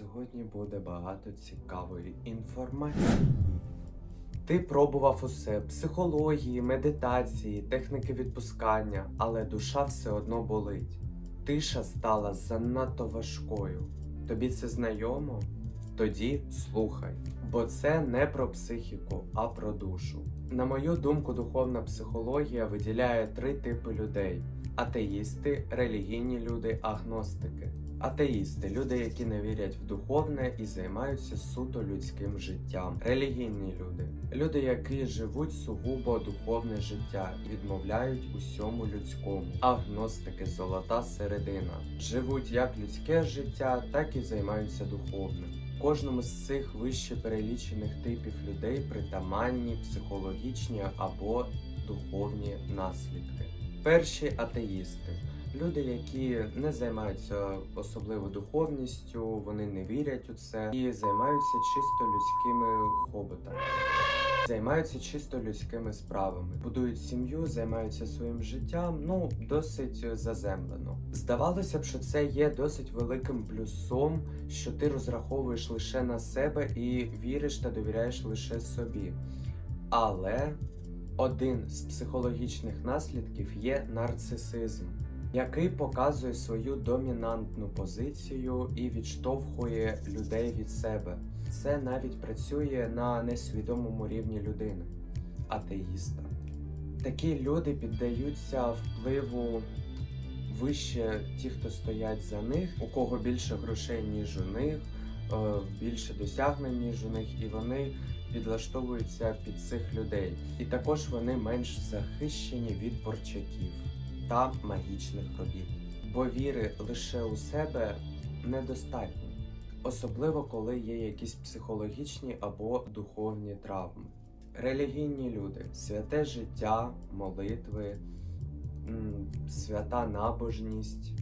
сьогодні буде багато цікавої інформації. Ти пробував усе: психології, медитації, техніки відпускання, але душа все одно болить. Тиша стала занадто важкою. Тобі це знайомо? Тоді слухай, бо це не про психіку, а про душу. На мою думку, духовна психологія виділяє три типи людей: атеїсти, релігійні люди, агностики. Атеїсти люди, які не вірять в духовне і займаються суто людським життям. Релігійні люди люди, які живуть сугубо духовне життя відмовляють усьому людському. Агностики золота середина живуть як людське життя, так і займаються духовним. Кожному з цих вище перелічених типів людей притаманні психологічні або духовні наслідки. Перші атеїсти. Люди, які не займаються особливо духовністю, вони не вірять у це і займаються чисто людськими хоботами. Займаються чисто людськими справами, будують сім'ю, займаються своїм життям, ну досить заземлено. Здавалося б, що це є досить великим плюсом, що ти розраховуєш лише на себе і віриш та довіряєш лише собі. Але один з психологічних наслідків є нарцисизм який показує свою домінантну позицію і відштовхує людей від себе. Це навіть працює на несвідомому рівні людини, атеїста. Такі люди піддаються впливу вище ті, хто стоять за них, у кого більше грошей, ніж у них, е, більше досягнень, ніж у них, і вони підлаштовуються під цих людей. І також вони менш захищені від борчаків та магічних робіт. Бо віри лише у себе недостатньо, особливо коли є якісь психологічні або духовні травми. Релігійні люди, святе життя, молитви, свята набожність,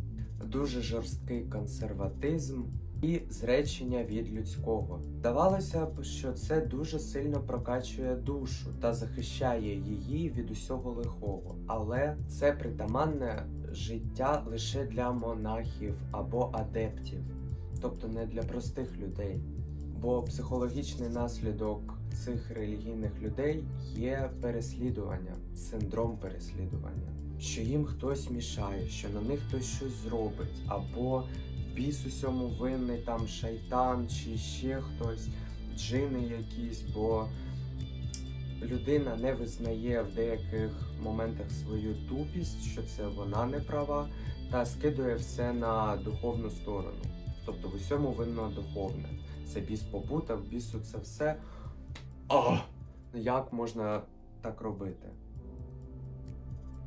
дуже жорсткий консерватизм і зречення від людського. Здавалося б, що це дуже сильно прокачує душу та захищає її від усього лихого, але це притаманне життя лише для монахів або адептів, тобто не для простих людей. Бо психологічний наслідок цих релігійних людей є переслідування, синдром переслідування, що їм хтось мішає, що на них хтось щось зробить, або біс усьому винний там шайтан чи ще хтось, джини якісь, бо людина не визнає в деяких моментах свою тупість, що це вона не права, та скидує все на духовну сторону. Тобто в усьому винно духовне. Це біс попутав, бісу це все. О! Як можна так робити?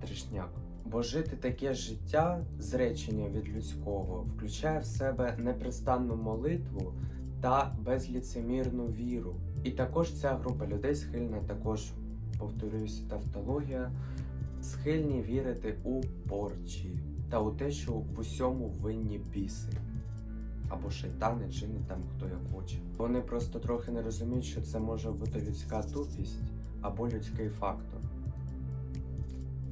Тришняк. Бо жити таке життя, зречення від людського, включає в себе непрестанну молитву та безліцемірну віру. І також ця група людей схильна також, повторююсь, тавтологія, схильні вірити у порчі та у те, що в усьому винні біси. Або шайтани, джини, там хто як хоче. Вони просто трохи не розуміють, що це може бути людська тупість або людський фактор.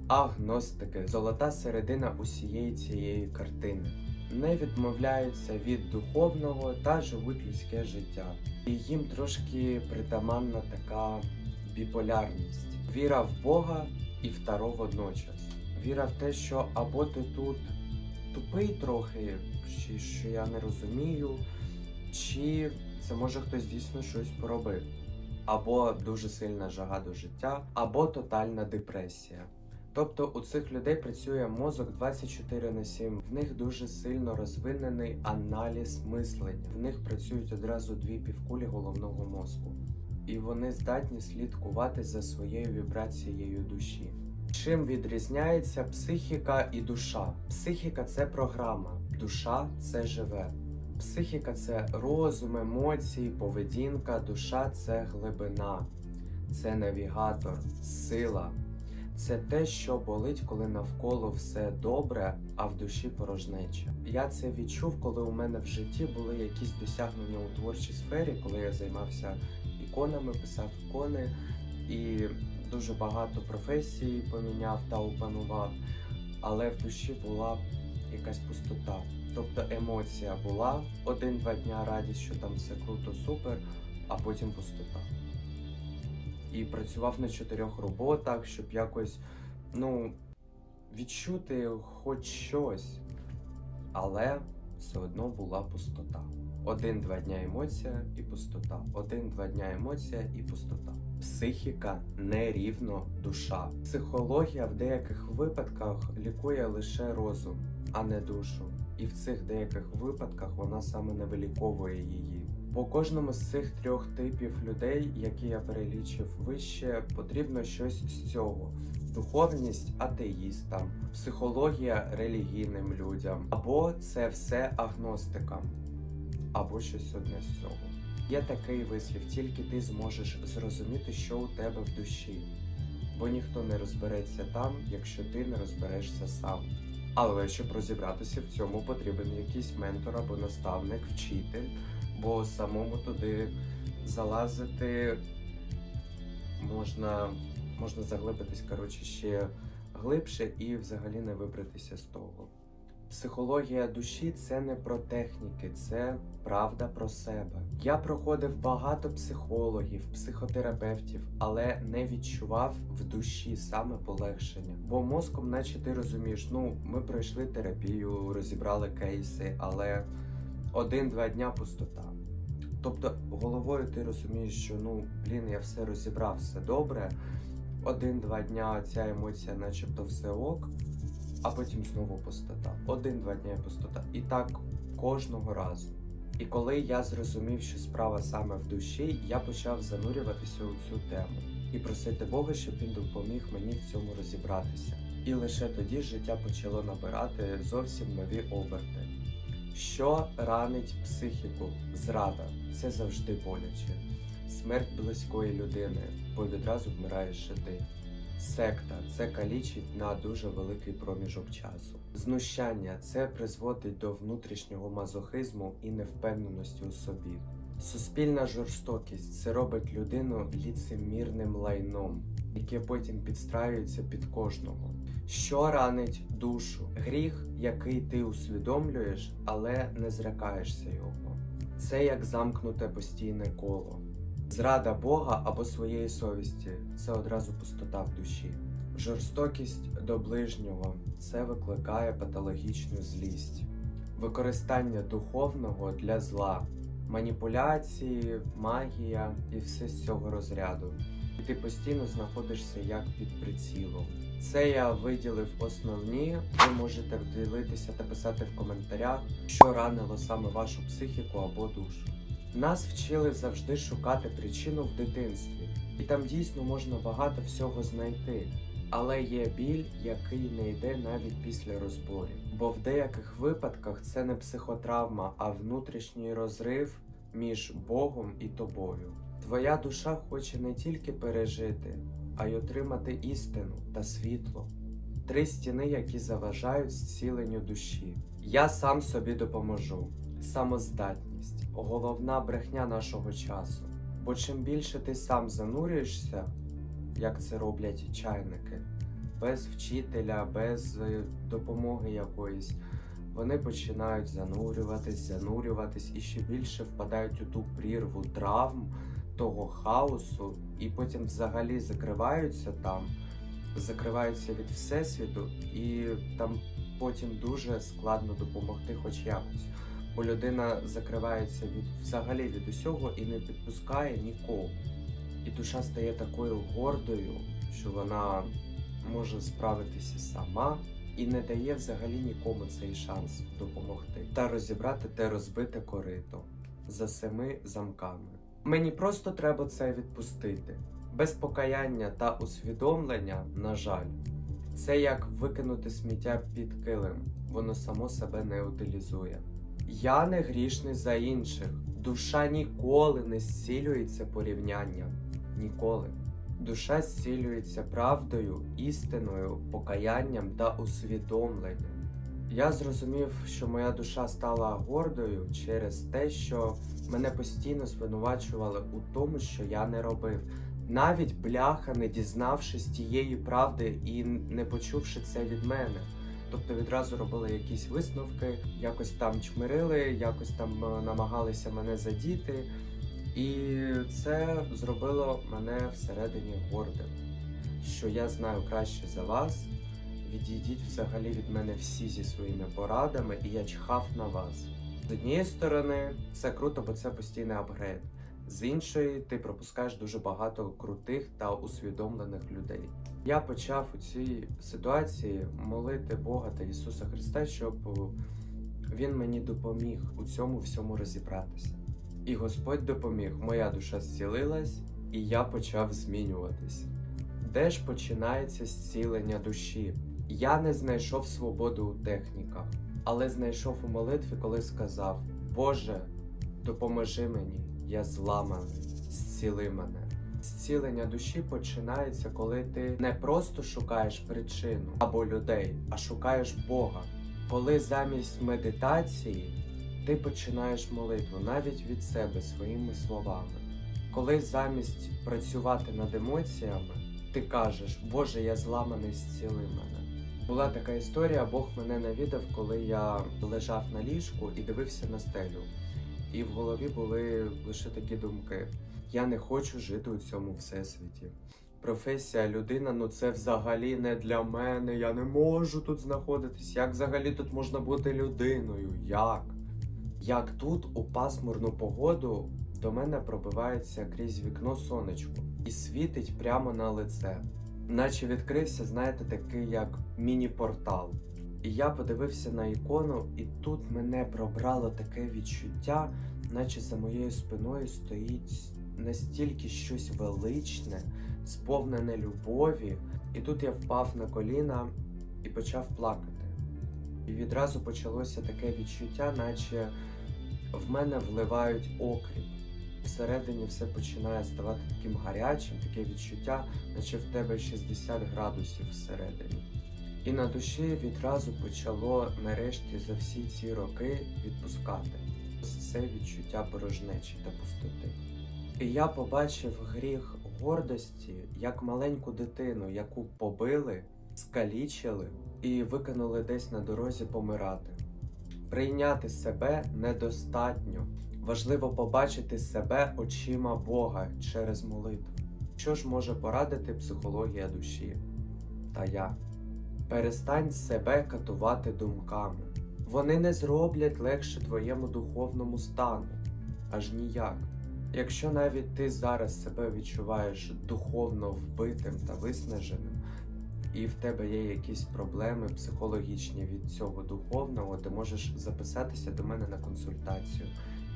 Агностики золота середина усієї цієї картини. Не відмовляються від духовного та живуть людське життя. І їм трошки притаманна така біполярність. Віра в Бога і в Таро водночас. Віра в те, що або ти тут тупий трохи, чи що я не розумію, чи це може хтось дійсно щось поробив. Або дуже сильна жага до життя, або тотальна депресія. Тобто у цих людей працює мозок 24 на 7. В них дуже сильно розвинений аналіз мислення. В них працюють одразу дві півкулі головного мозку, і вони здатні слідкувати за своєю вібрацією душі. Чим відрізняється психіка і душа? Психіка це програма, душа це живе. Психіка це розум, емоції, поведінка, душа це глибина, це навігатор, сила. Це те, що болить, коли навколо все добре, а в душі порожнеча. Я це відчув, коли у мене в житті були якісь досягнення у творчій сфері, коли я займався іконами, писав ікони і дуже багато професій поміняв та опанував. Але в душі була якась пустота. Тобто емоція була один-два дня радість, що там все круто, супер, а потім пустота. І працював на чотирьох роботах, щоб якось ну, відчути хоч щось. Але все одно була пустота. Один-два дня емоція і пустота. Один-два дня емоція і пустота. Психіка не рівно душа. Психологія в деяких випадках лікує лише розум, а не душу. І в цих деяких випадках вона саме не виліковує її. По кожному з цих трьох типів людей, які я перелічив вище, потрібно щось з цього: духовність атеїстам, психологія релігійним людям, або це все агностикам, або щось одне з цього. Є такий вислів, тільки ти зможеш зрозуміти, що у тебе в душі, бо ніхто не розбереться там, якщо ти не розберешся сам. Але щоб розібратися в цьому, потрібен якийсь ментор або наставник, вчитель, бо самому туди залазити можна, можна заглибитись коротше, ще глибше і взагалі не вибратися з того. Психологія душі це не про техніки, це правда про себе. Я проходив багато психологів, психотерапевтів, але не відчував в душі саме полегшення. Бо мозком, наче ти розумієш, ну ми пройшли терапію, розібрали кейси, але один-два дня пустота. Тобто головою ти розумієш, що ну блін, я все розібрав, все добре. Один-два дня ця емоція, начебто, все ок, а потім знову пустота. Один-два дня і пустота. І так кожного разу. І коли я зрозумів, що справа саме в душі, я почав занурюватися у цю тему і просити Бога, щоб він допоміг мені в цьому розібратися. І лише тоді життя почало набирати зовсім нові оберти. Що ранить психіку? Зрада це завжди боляче. Смерть близької людини, бо відразу вмираєш ще ти. Секта це калічить на дуже великий проміжок часу. Знущання це призводить до внутрішнього мазохизму і невпевненості у собі. Суспільна жорстокість це робить людину ліцемірним лайном, яке потім підстраюється під кожного. Що ранить душу? Гріх, який ти усвідомлюєш, але не зрякаєшся його. Це як замкнуте постійне коло. Зрада Бога або своєї совісті це одразу пустота в душі. Жорстокість до ближнього це викликає патологічну злість, використання духовного для зла, маніпуляції, магія і все з цього розряду. І ти постійно знаходишся як під прицілом. Це я виділив основні. Ви можете ділитися та писати в коментарях, що ранило саме вашу психіку або душу. Нас вчили завжди шукати причину в дитинстві, і там дійсно можна багато всього знайти. Але є біль, який не йде навіть після розборів. Бо в деяких випадках це не психотравма, а внутрішній розрив між Богом і тобою. Твоя душа хоче не тільки пережити, а й отримати істину та світло. Три стіни, які заважають зціленню душі. Я сам собі допоможу. Самоздатність головна брехня нашого часу. Бо чим більше ти сам занурюєшся, як це роблять чайники, без вчителя, без е, допомоги якоїсь, вони починають занурюватись, занурюватись і ще більше впадають у ту прірву травм, того хаосу, і потім взагалі закриваються там, закриваються від всесвіту, і там потім дуже складно допомогти, хоч якось. Бо людина закривається від взагалі від усього і не підпускає нікого. І душа стає такою гордою, що вона може справитися сама і не дає взагалі нікому цей шанс допомогти та розібрати те розбите корито за семи замками. Мені просто треба це відпустити. Без покаяння та усвідомлення, на жаль, це як викинути сміття під килим, воно само себе не утилізує. Я не грішний за інших. Душа ніколи не зцілюється порівнянням. Ніколи. Душа зцілюється правдою, істиною, покаянням та усвідомленням. Я зрозумів, що моя душа стала гордою через те, що мене постійно звинувачували у тому, що я не робив. Навіть бляха, не дізнавшись тієї правди і не почувши це від мене. Тобто відразу робили якісь висновки, якось там чмирили, якось там е, намагалися мене задіти. І це зробило мене всередині гордим, що я знаю краще за вас. Відійдіть взагалі від мене всі зі своїми порадами, і я чхав на вас. З однієї сторони, це круто, бо це постійний апгрейд. З іншої, ти пропускаєш дуже багато крутих та усвідомлених людей. Я почав у цій ситуації молити Бога та Ісуса Христа, щоб Він мені допоміг у цьому всьому розібратися. І Господь допоміг, моя душа зцілилась, і я почав змінюватись. Де ж починається зцілення душі? Я не знайшов свободу у техніках, але знайшов у молитві, коли сказав: Боже, допоможи мені, я зламаний, зціли мене. Зцілення душі починається, коли ти не просто шукаєш причину або людей, а шукаєш Бога. Коли замість медитації ти починаєш молитву навіть від себе своїми словами. Коли замість працювати над емоціями, ти кажеш, Боже, я зламаний, зціли мене. Була така історія, Бог мене навідав, коли я лежав на ліжку і дивився на стелю. І в голові були лише такі думки: я не хочу жити у цьому всесвіті. Професія людина, ну це взагалі не для мене. Я не можу тут знаходитись. Як взагалі тут можна бути людиною? Як? Як тут у пасмурну погоду до мене пробивається крізь вікно сонечко і світить прямо на лице, наче відкрився, знаєте, такий як міні-портал. І я подивився на ікону, і тут мене пробрало таке відчуття, наче за моєю спиною стоїть настільки щось величне, сповнене любові. І тут я впав на коліна і почав плакати. І відразу почалося таке відчуття, наче в мене вливають окріп. Всередині все починає ставати таким гарячим, таке відчуття, наче в тебе 60 градусів всередині. І на душі відразу почало нарешті за всі ці роки відпускати це відчуття порожнечі та пустоти. І я побачив гріх гордості як маленьку дитину, яку побили, скалічили і викинули десь на дорозі помирати. Прийняти себе недостатньо. Важливо побачити себе очима Бога через молитву. Що ж може порадити психологія душі? Та я. Перестань себе катувати думками. Вони не зроблять легше твоєму духовному стану, аж ніяк. Якщо навіть ти зараз себе відчуваєш духовно вбитим та виснаженим, і в тебе є якісь проблеми психологічні від цього духовного, ти можеш записатися до мене на консультацію,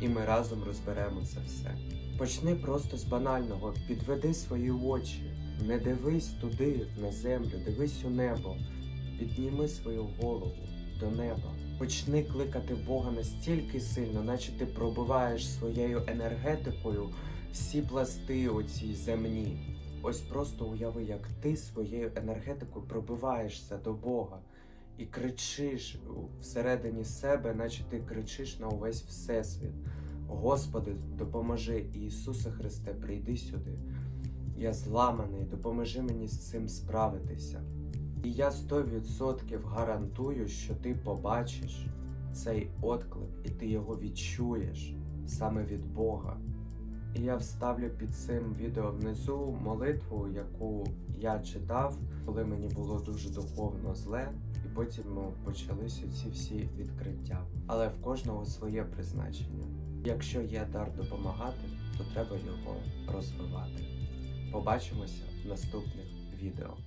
і ми разом розберемо це все. Почни просто з банального, підведи свої очі, не дивись туди, на землю, дивись у небо, підніми свою голову до неба. Почни кликати Бога настільки сильно, наче ти пробиваєш своєю енергетикою всі пласти оці земні. Ось просто уяви, як ти своєю енергетикою пробиваєшся до Бога і кричиш всередині себе, наче ти кричиш на увесь всесвіт. Господи, допоможи, Ісусе Христе, прийди сюди. Я зламаний, допоможи мені з цим справитися. І я 100% гарантую, що ти побачиш цей отклик, і ти його відчуєш саме від Бога. І я вставлю під цим відео внизу молитву, яку я читав, коли мені було дуже духовно зле, потім ну, почалися ці всі відкриття. Але в кожного своє призначення. Якщо є дар допомагати, то треба його розвивати. Побачимося в наступних відео.